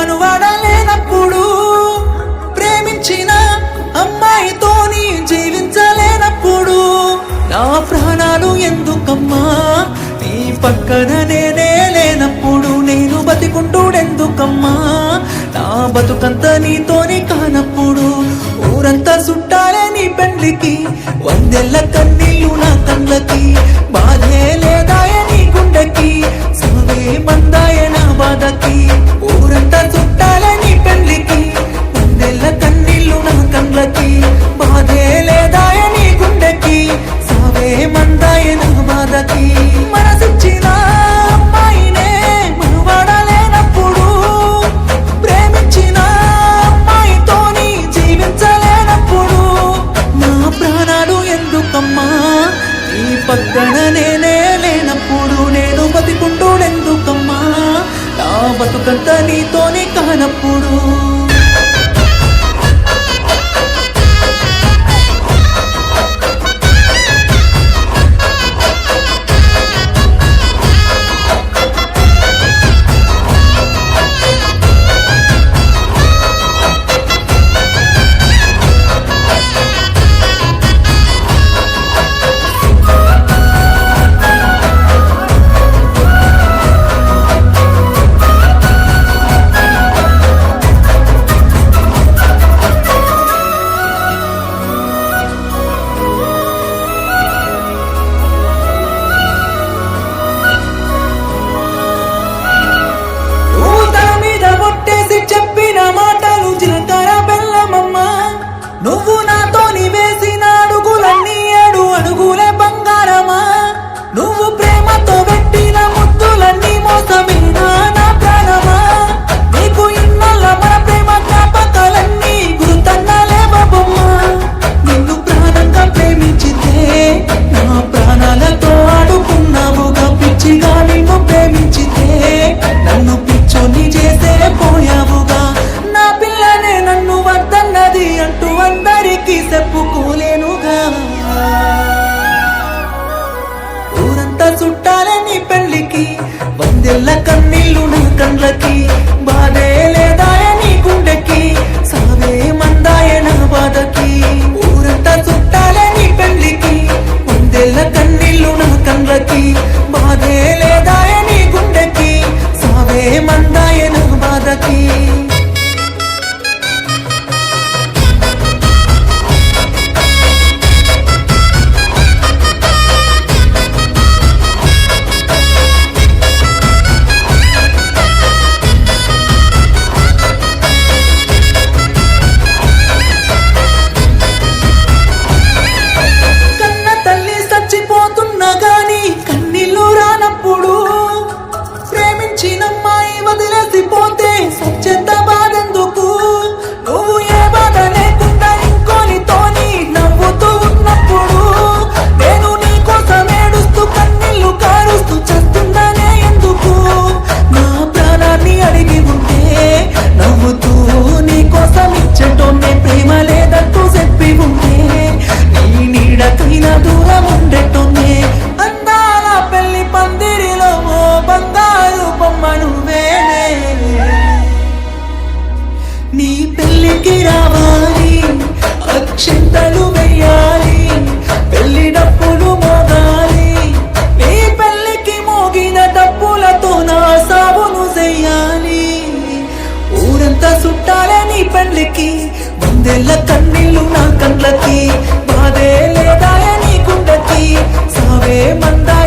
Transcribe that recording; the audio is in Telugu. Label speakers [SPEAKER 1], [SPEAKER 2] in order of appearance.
[SPEAKER 1] అమ్మను వాడలేనప్పుడు ప్రేమించిన అమ్మాయితోని జీవించలేనప్పుడు నా ప్రాణాలు ఎందుకమ్మా? నీ పక్కన నేనే లేనప్పుడు నేను బతికుంటూడెందుకమ్మా? నా బతుకంతా నీతోని కానప్పుడు ఊరంతా చుట్టాలే నీ పెళ్ళికి వందెల్ల కన్నీళ్ళు నా కళ్ళకి రోజంతా నీతోనే కానప్పుడు కన్నీళ్ళు నా కండ్లకి బాధే తగిన దూరం అంతా చుట్టాలే నీ పండ్లకి వందేళ్ళ కన్నీళ్ళు నా కండ్లకి బాధే లేదా నీ కుండకి సావే మందా